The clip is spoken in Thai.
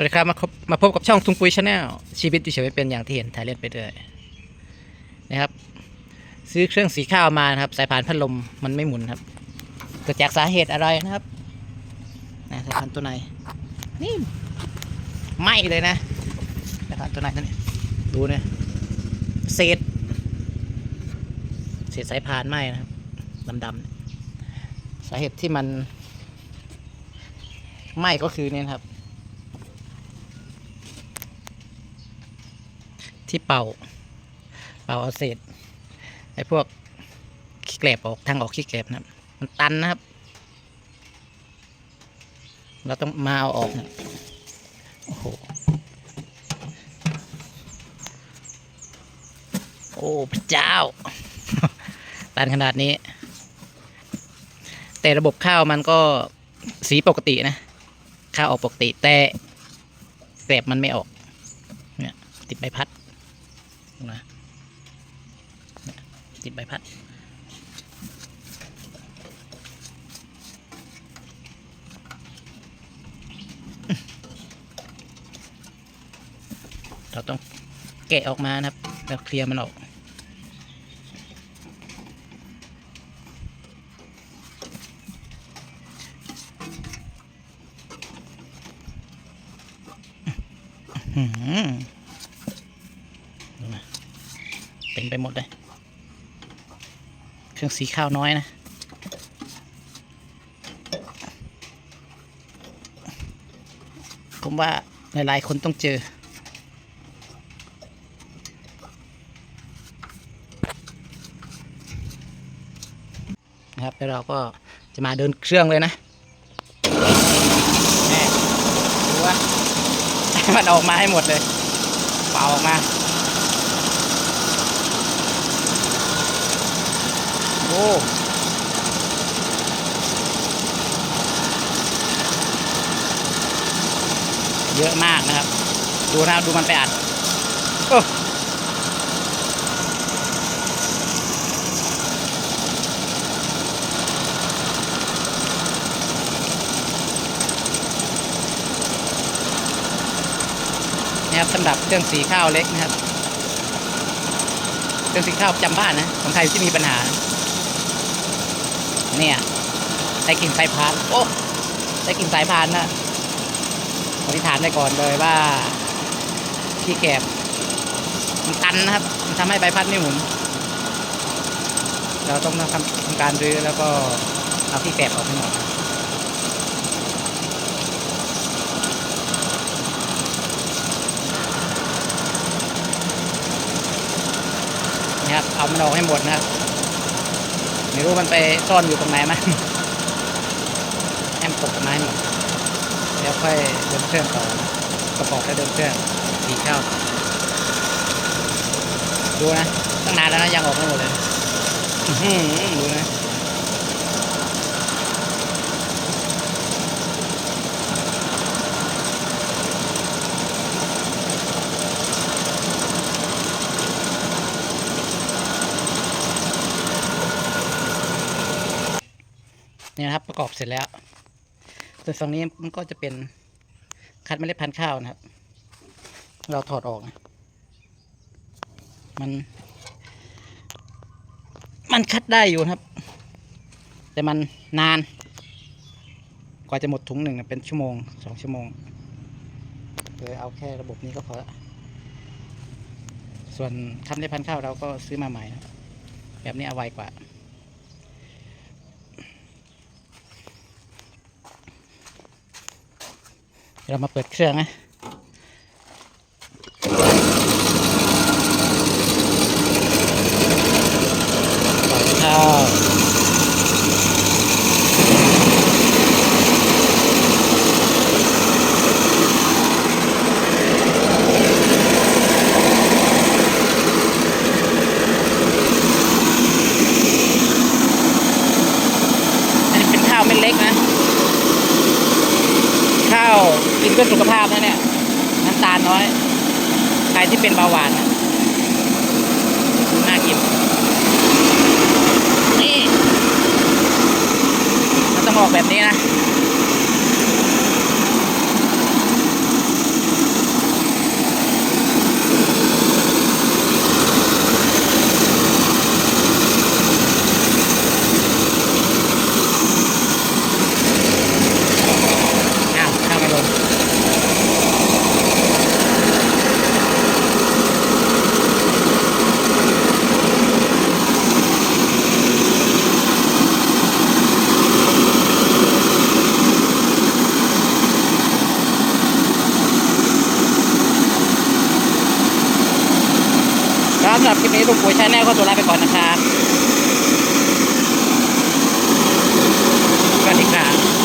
วัสดีครับมาพบมาพบกับช่องทุงปุยชาแนลชีวิตอยู่เฉยไม่เป็นอย่างที่เห็นถ่ายเล่นไปเรื่อยนะครับ ซื้อเครื่องสีข้าวมานะครับสายพานพัดลมมันไม่หมุนครับเกิดจากสาเหตุอะไรนะครับนะสายพานตัวไหนนี่ไหมเลยนะสายพานตัวไหนนั่นเนี่ดูนะเศษเศษสายพานไหมนะครับดำๆสาเหตุที่มันไหมก็คือเนี่ยครับ ที่เป่า เป่าเอาเศษไอ้พวกขี้แกลบออกทางออกขี้แกลบนะครับ มันตันนะครับ เราต้องมาเอาออกนะโอ้โหโอ้พระเจ้า ตันขนาดนี้ แต่ระบบข้าวมันก็สีปกตินะ ข้าวออกปกติแต่แกลบมันไม่ออก เนี่ยติดใบพัด นะติดใบพัด เราต้องแกะออกมานะครับ แล้วเคลียร์มันออกอื้อหือ ดูนะเต็มไปหมดเลย เครื่องสีข้าวน้อยนะ ผมว่าหลายๆคนต้องเจอ นะครับ แล้วเราก็จะมาเดินเครื่องเลยนะดูว่ามันออกมาให้หมดเลย เป่าออกมา โอ้ เยอะมากนะครับ ดูนะดูมันไปอัดโอ้นี่ครับสำหรับเครื่องสีข้าวเล็กนะครับเครื่องสีข้าวจำบ้านนะ ของใครที่มีปัญหา เนี่ยใส่กิ่งสายพานโอ้ใส่กิ่งสายพานนะอธิษฐานไปก่อนเลยว่าที่แกบมันตันนะครับ มันทำให้ใบพัดไม่หมุน เราต้องทำทำการรื้อแล้วก็เอาที่แกบออกให้หมดนี่ครับเอามันออกให้หมดนะครับ ไม่รู้มันไปซ่อนอยู่ตรงไหนไหมแอมตกไม้หมดแล้วค่อยเดินเครื่องต่อนะประกอบแล้วเดินเครื่องสีเข้าดูนะตั้งนานแล้วนะยังออกไม่หมดเลยดูนะ นี่นะครับประกอบเสร็จแล้วส่วนฝั่งนี้มันก็จะเป็นคัดเมล็ดพันธุ์ข้าวนะครับ เราถอดออกนะมัน มันคัดได้อยู่ครับ แต่มันนาน กว่าจะหมดถุงหนึ่งนะเป็นชั่วโมงสองชั่วโมงเลยเอาแค่ระบบนี้ก็พอละส่วนคัดเมล็ดพันธุ์ข้าวเราก็ซื้อมาใหม่ แบบนี้เอาไวกว่า เรามาเปิดเครื่องนะปล่อยข้าวอันนี้เป็นข้าวเม็ดเล็กนะ ข้าว กินเพื่อสุขภาพนะเนี่ยน้ำตาลน้อย ใครที่เป็นเบาหวานนะน่ากิน นี่ มันต้องออกแบบนี้นะำหรับคลิปนี้ลุงปุ๋ยชาแนลก็ตัวลาไปก่อนนะครับสวัสดีครับ